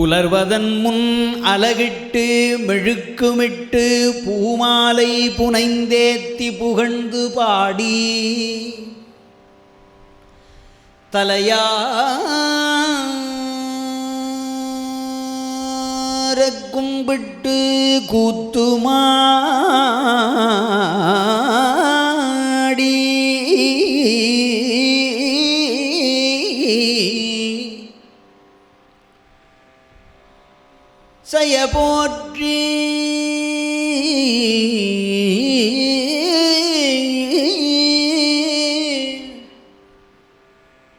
புலர்வதன் முன் அலகிட்டு மெழுக்குமிட்டு பூமாலை புனைந்தேத்தி புகழ்ந்து பாடி. தலையார கும்பிட்டு கூத்துமா செய்ய போற்றி.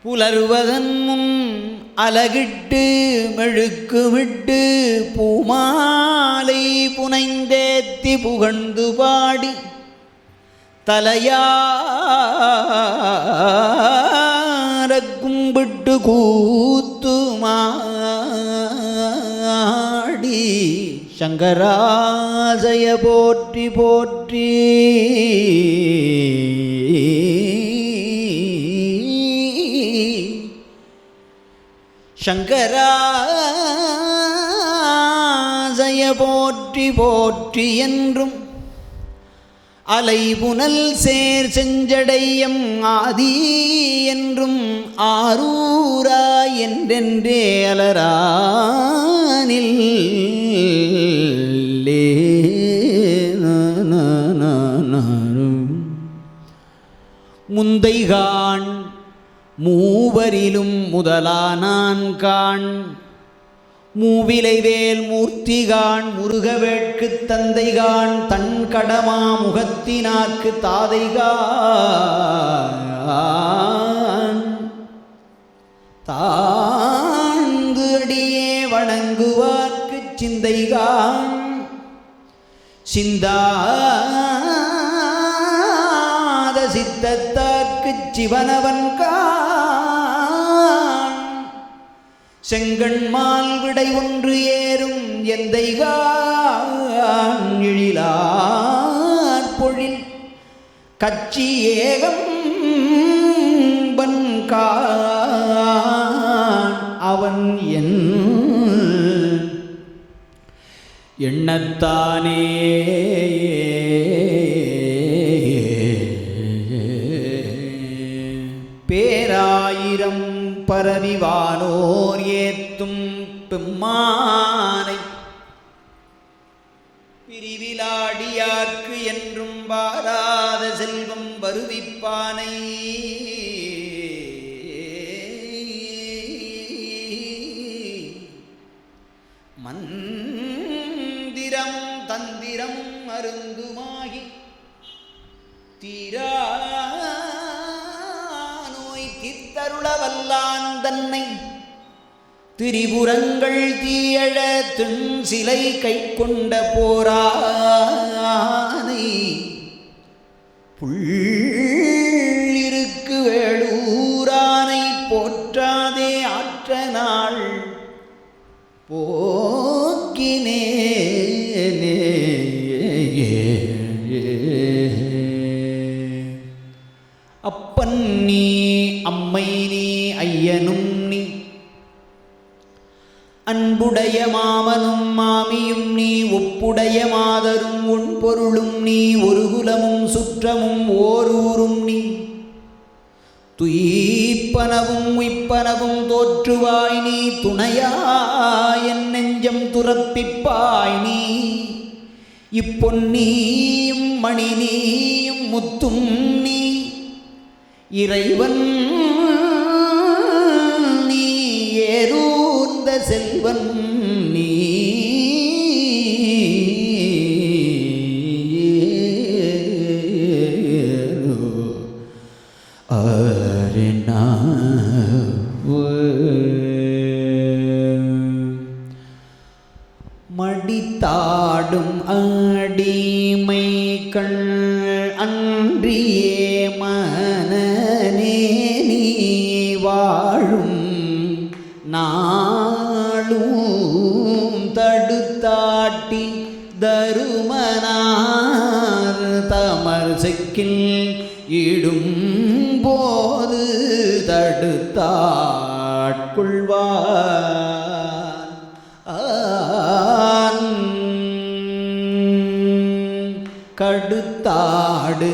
புலருவதன் முன் அலகிட்டு மெழுக்கு விட்டு பூமாலை புனைந்தேத்தி புகழ்ந்து பாடி தலையார கும்பிட்டு கூத்துமா சங்கராசய போற்றி போற்றி. சங்கராசய போற்றி போற்றி என்றும் அலைபுனல் சேர் செஞ்சடையம் ஆதி என்றும் ஆரூரா என்றென்றே அலரானில். முந்தைகான் மூவரிலும் முதலானான் கான் மூவிலைவேல் மூர்த்திகான் முருகவேட்கு தந்தைகான் தன் கடமா முகத்தினாக்கு தாதைகான் தாழ்ந்து அடியே வணங்குவார்க்கு சிந்தைகான் சிந்தாத சித்தத்தார்க்கு சிவனவன் கான். செங்கண்மால் விடை ஒன்று ஏறும் எந்தைகான் எழிலார் பொழில். கச்சி ஏகம் கான். அவன் என் எண்ணத்தானே பேராயிரம் பரவிவானோர் ஏத்தும் பெம்மானை பிரிவிலாடியார்க்கு என்றும் வாராத செல்வம் வருவிப்பானை. தீர்த்தருள தன்னை திரிபுரங்கள் தீயழ திண் சிலை கை கொண்ட போரானை புள்ளிருக்கு வேளூரானை போற்றாதே ஆற்ற நாள் போ தோற்றுவாய் துணையாய் என் நெஞ்சம் துறப்பிப்பாய் நீ. இப்பொன்னீயும் மணி நீயும் முத்தும் நீ. இறைவன் நீ ஏறூர்ந்த செல்வன். எடுத்தாட்கொள்வான். கடுத்தாடு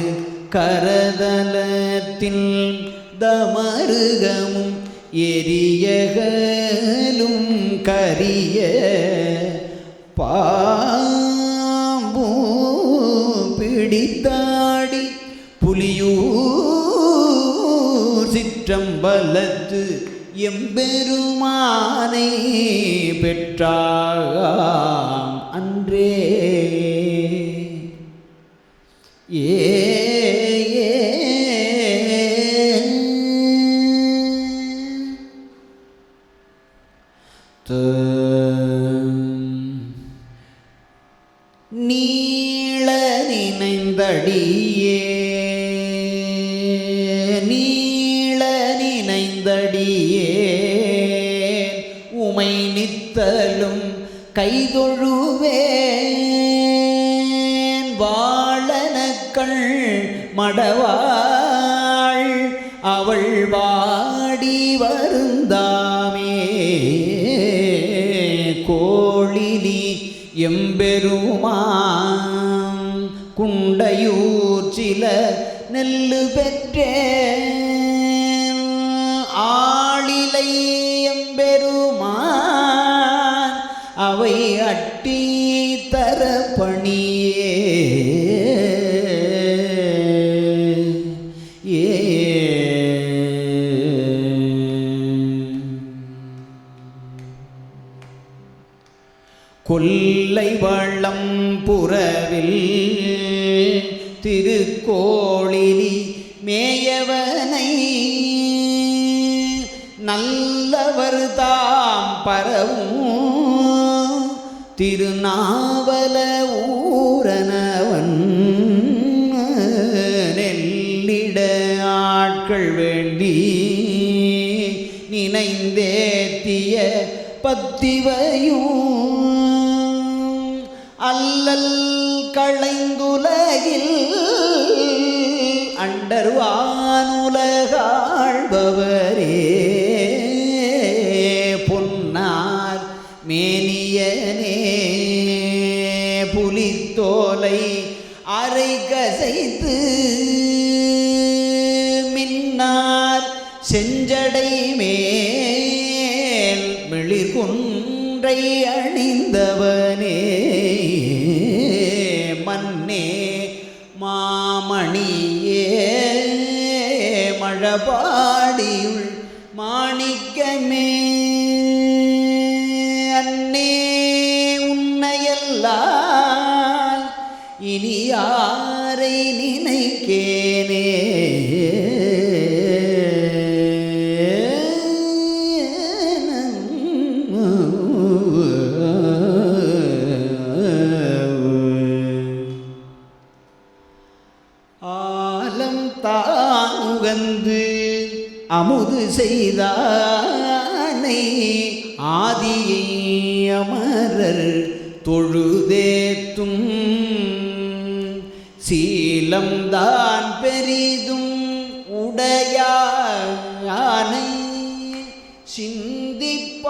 கரதலத்தில் தமருகமும் எரியகலும் கரிய பாம்பு பிடித்தாடி புலியூர் சிற்றம்பலத்து எம்பெருமானை பெற்றாம் அன்றே. எம்பெருமான் குண்டையூர் சில நெல்லு பெற்றேன் திருநாவல ஊரனவன் நெல்லிட ஆட்கள் வேண்டி நினைந்தேத்திய பத்திவையும் அல்லல் களைந்துலகில் அண்டர்வானுலகாழ்பவரே அணிந்தவனே மன்னே மாமணியே மழபாடியுள் மாணிக்கமே அன்னே உன்னையல்லால் இனி யாரை நினைக்கே? செய்தானை ஆதியை அமரர் தொழுதேத்தும். சீலம்தான் பெரிதும் உடையானை சிந்திப்பாரவர்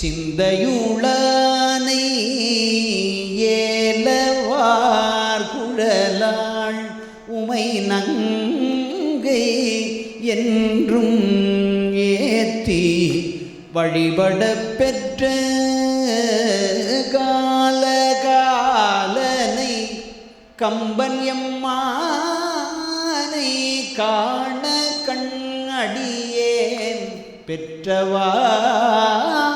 சிந்தையு என்றும் ஏத்தி வழிபட பெற்ற கால காலனை கம்பன் எம்மானை காண கண் அடியேன் பெற்றவாரே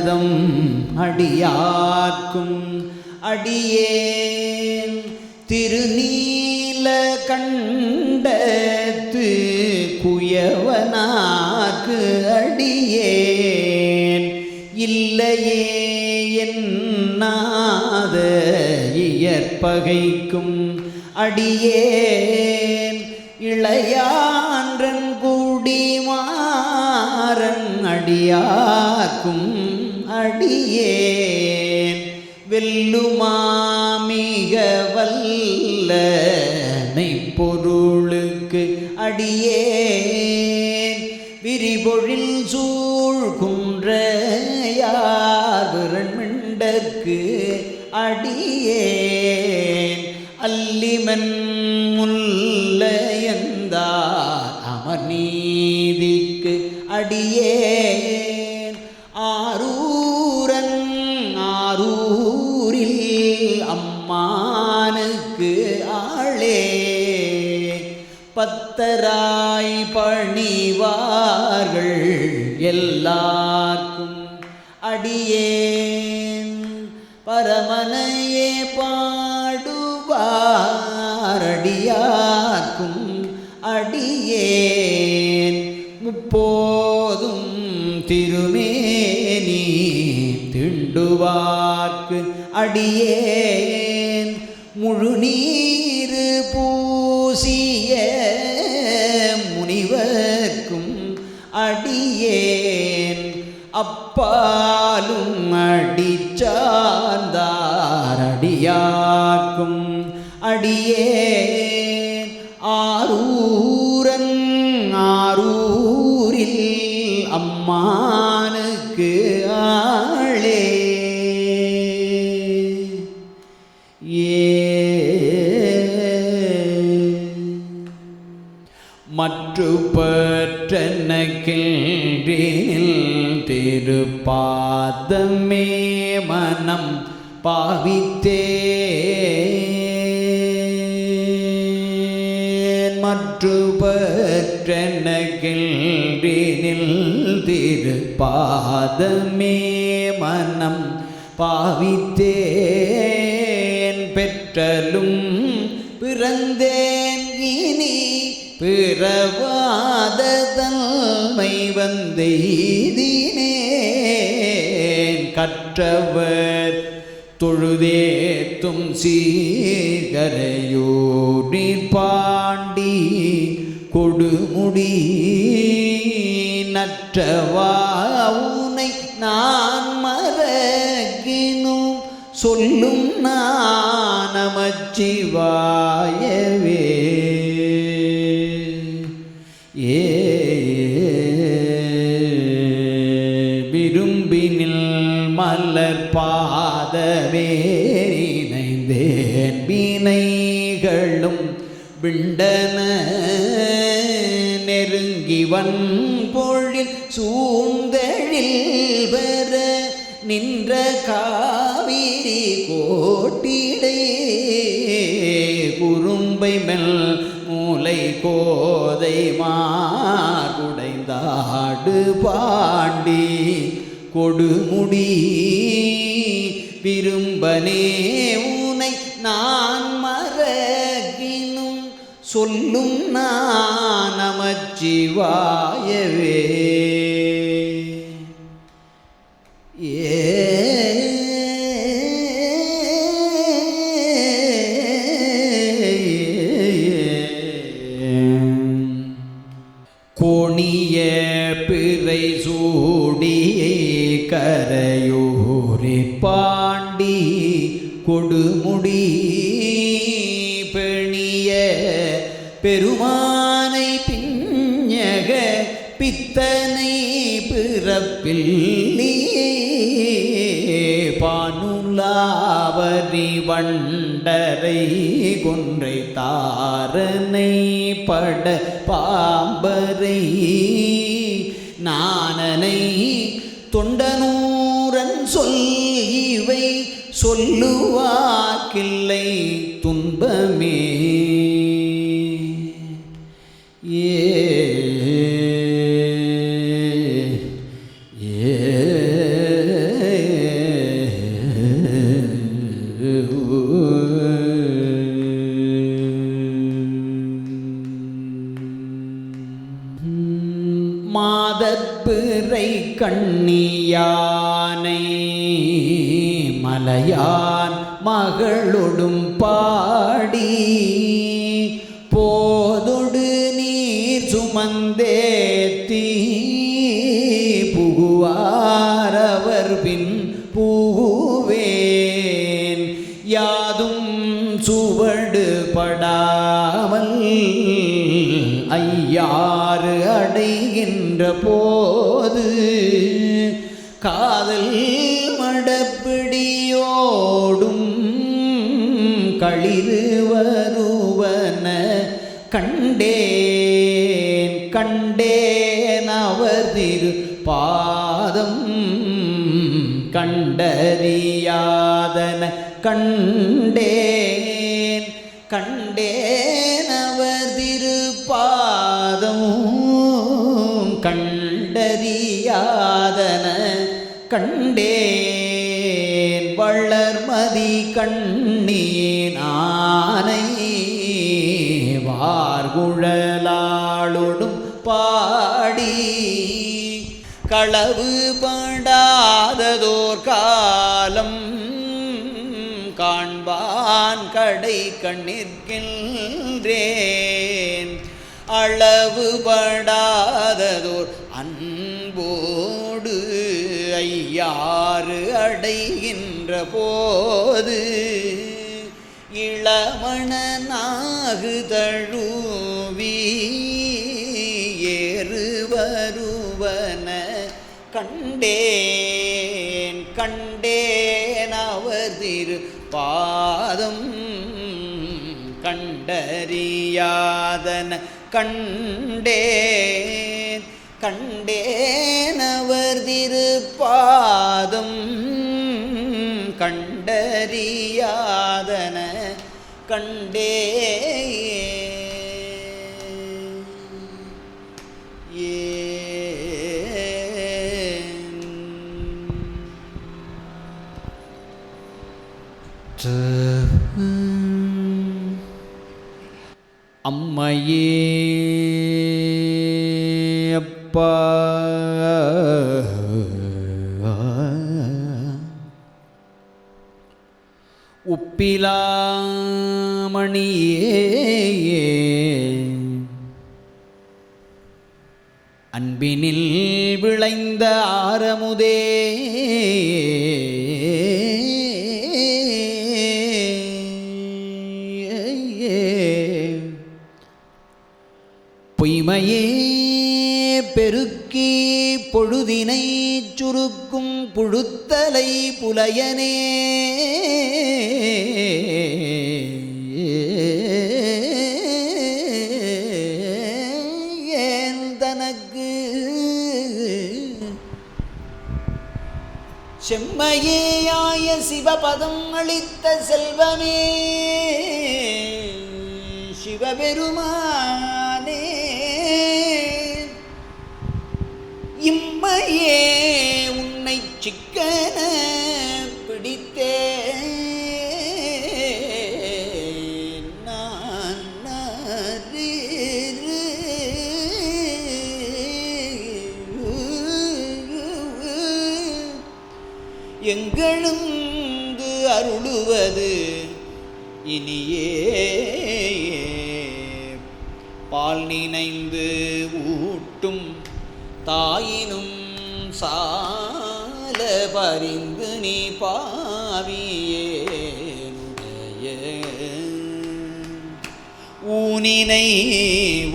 அந்தணர்தம் அடியார்க்கும் அடியேன். திருநீல கண்டத்து குயவனாக்கு அடியேன். இல்லையே என்னாத இயற்பகைக்கும் அடியேன். இளையான்றன் கூடிமாறன் அடியாக்கும் அடியேன். வெல்லுமாமிக வல்ல பொருளுக்கு அடியேன். விரிபொழில் சூழ் குன்றையார் விரண்மிண்டற்கு அடியேன். அல்லிமன் பத்தராய் பணிவார்கள் எல்லாருக்கும் அடியேன். பரமனையே பாடுவாரடியாக்கும் அடியேன். முப்போதும் திருமேனி திண்டுவார்க்கு அடியேன். முழு முழுநீரு பூசிய அப்பாலும் அடிச்சாந்தாரடியாக்கும் அடியே ஆரூரன் ஆரூரில் அம்மானுக்கு ஆளே. ஏ. மற்று பற்றன கேள்வியில் திருப்பாதமே மனம் பாவித்தே மற்று திருப்பாதமே மனம் பாவித்தேன். பெற்றலும் பிறந்தேன். இனி பிறவாததன் தன்மை வந்தெய்தினேன் கற்றவர் தொழுதேத்தும் சீகரையூரில் பாண்டி கொடுமுடி. நற்றவா உனை நான் மறக்கினும். சொல்லும் நான் நமச்சிவாயவே விண்டன நெருங்கிவன் பொழில் சூழ்ந்தழில் பெற நின்ற காவிரி கோட்டிடை. குறும்பை மெல் மூளை கோதை மாடைந்தாடு பாண்டி. கொடுமுடி விரும்பனே உனை நான் சொல்லும் நான் நமச்சிவாயவே. பெருமானை பிஞக பித்தனை பிறப்பில் பானுலாவரி வண்டரை கொன்றை தாரனை பட பாம்பரை நானனை தொண்டனூரன் சொல் இவை சொல்லுவாக்கில்லை துன்பமே. ஐயாறு அடைகின்ற போது காதல் மடப்பிடியோடும் களிறு வருவன கண்டேன் கண்டேன் அவர் திரு பாதம் கண்டறியாதன கண்டேன் கண்டேன் கண்டேன். வள்ளர்மதி கண்ணீனானை வார்குழலாளொடும் பாடி. களவு படாததோர் காலம் காண்பான் கடை கண்ணிற்கின்றேன். அளவு படாததோர் ஐயாறு அடைகின்ற போது இளமணனாகு தழுவி ஏறு வருவன கண்டேன் கண்டேன் அவர் திரு பாதம் கண்டறியாதன கண்டேன். கண்டேனவர் திருப்பாதம் கண்டறியாதன கண்டே அம்மையே. ಉಪ್ಪಿಲಾ உடையனே. ஏன் தனக்கு செம்மையேயாய சிவபதம் அளித்த செல்வமே சிவபெருமா அறிந்து நீ பாவியேனுடைய ஊனினை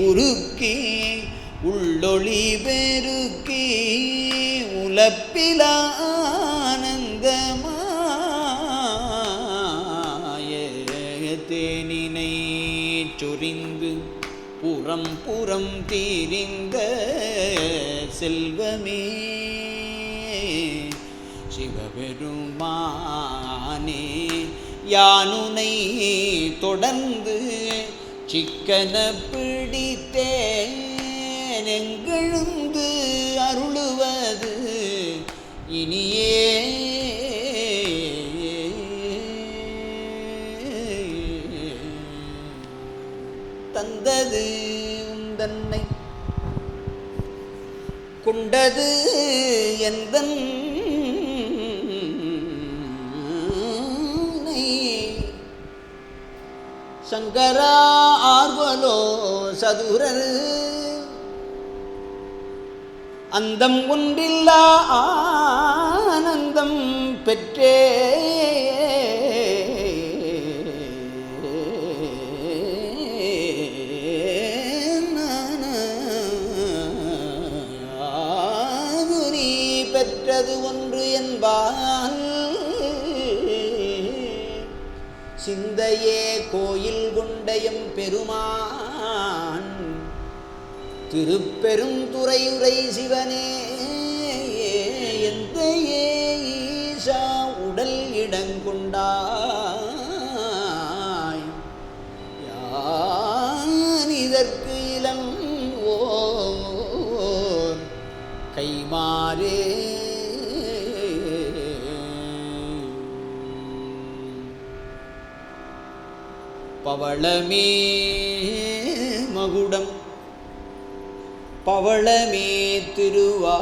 உருக்கி உள்ளொளி பெருக்கி உலப்பில தேனினை சொரிந்து புறம் புறம் தீரிந்த செல்வமே யானுனை தொடர்ந்து சிக்கன பிடித்தேன் எங்கெழுந்து அருளுவது இனியே. தந்தது தன்னை கொண்டது எந்தன் சங்கரா ஆர்வலோ சதுரர். அந்தம் ஒன்றில்லா ஆனந்தம் பெற்றே. கோயில் பெருமான். திருப்பெருந்துறையுரை சிவனே. பவளமே மகுடம். பவளமே திருவாய்.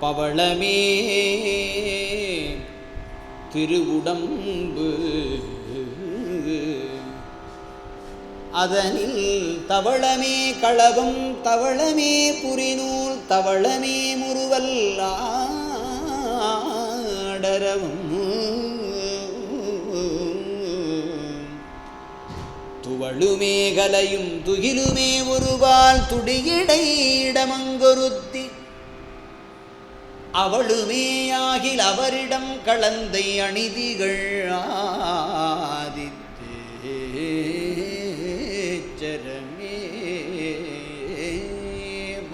பவளமே திருவுடம்பு. அதனில் தவளமே களவம் தவளமே புரிநூல் தவளமே முருவல்லா துவளுமே கலையும் துகிலுமே ஒருவால் துடியிடை இடமங்கொருத்தி. அவளுமே அவரிடம் கலந்தை அணிதிகள் ஆதித்தேச்சரமே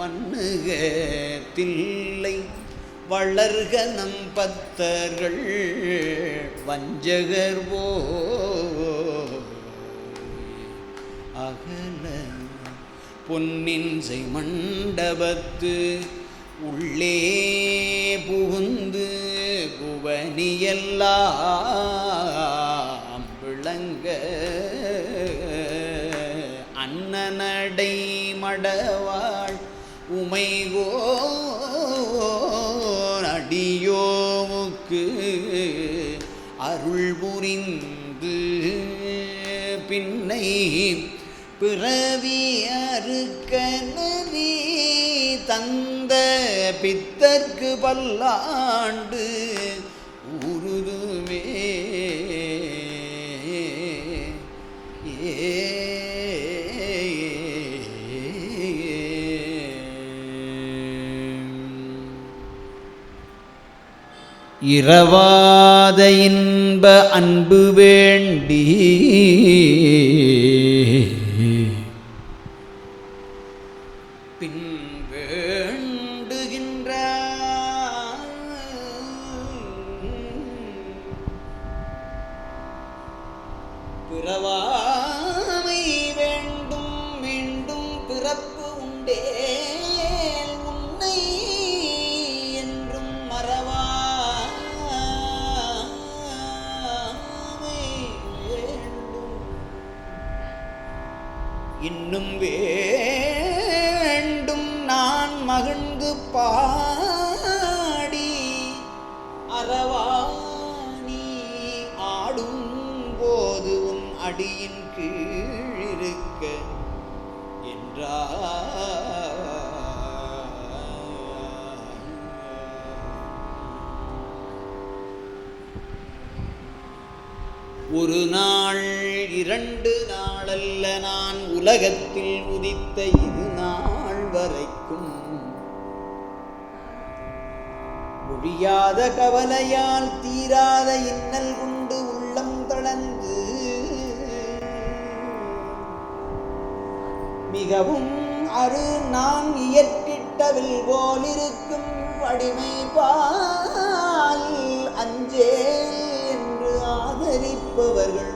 மண்ணுக தில்லை வளர்க நம் பத்தர்கள் வஞ்சகர் போ அகல பொன்னின்சை மண்டபத்து உள்ளே புகுந்து குவனியெல்லாம் விளங்க அன்னநடை மடவாள் உமைகோ அடியோமுக்கு அருள் புரிந்து பின்னை பிறவி அறுக்கனி தந்த பித்தற்கு பல்லாண்டு உருதுமே இரவாத இன்ப அன்பு வேண்டி இன்னும் வேண்டும் நான் மகிழ்ந்து பாடி அறவாணி ஆடும் போது உன் அடியின் கீழிருக்க என்றார் ஒரு நாள் இரண்டு உலகத்தில் உதித்த இது நாள் வரைக்கும். ஒழியாத கவலையால் தீராத இன்னல் கொண்டு உள்ளம் தளர்ந்து. மிகவும் அரு நான் இயற்றிட்டவில் போலிருக்கும் அடிமை பால் அஞ்சேல் என்று ஆதரிப்பவர்கள்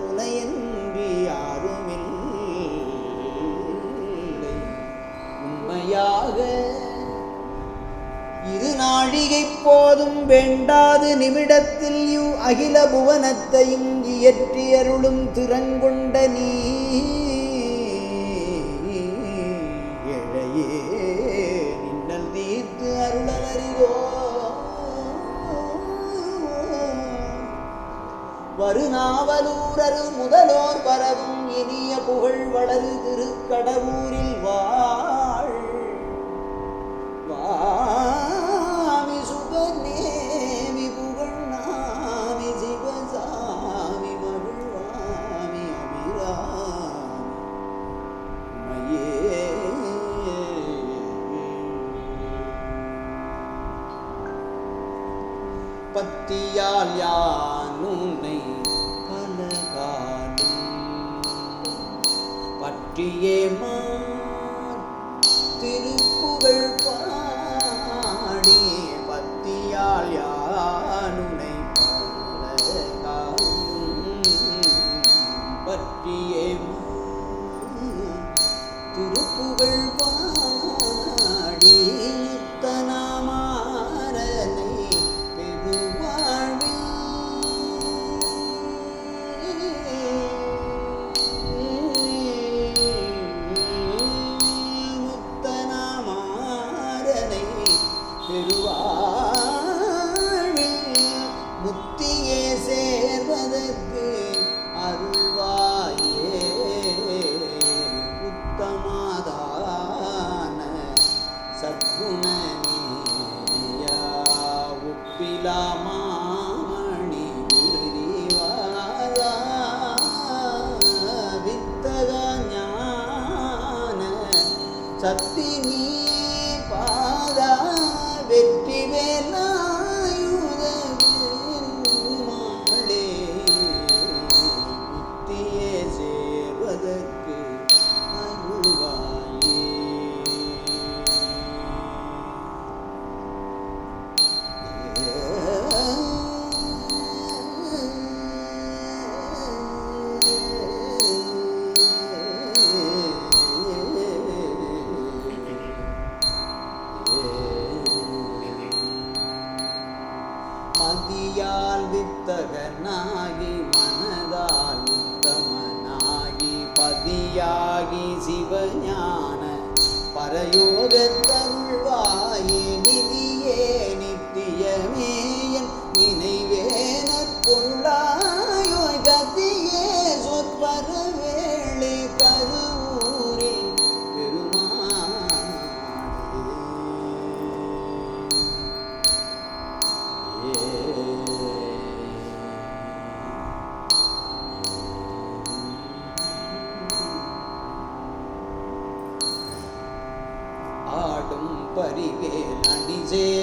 நாழிகை போதும் வேண்டாது நிமிடத்தில் யு அகில புவனத்தையும் இயற்றி அருளும் திறங்கொண்ட நீ வருநாவலூரரு முதலோர் பரவும் இனிய புகழ் வளரு திருக்கடவூரில் பலகால் யானுனை பலகாலும் பற்றியே ってるわ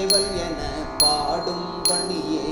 இறைவன் என பாடும் பணியே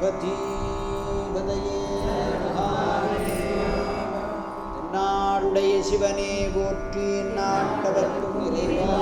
பார்வதீபதையே நாடுடைய சிவனே போற்றி நாட்டவர்க்கும் இறைவா.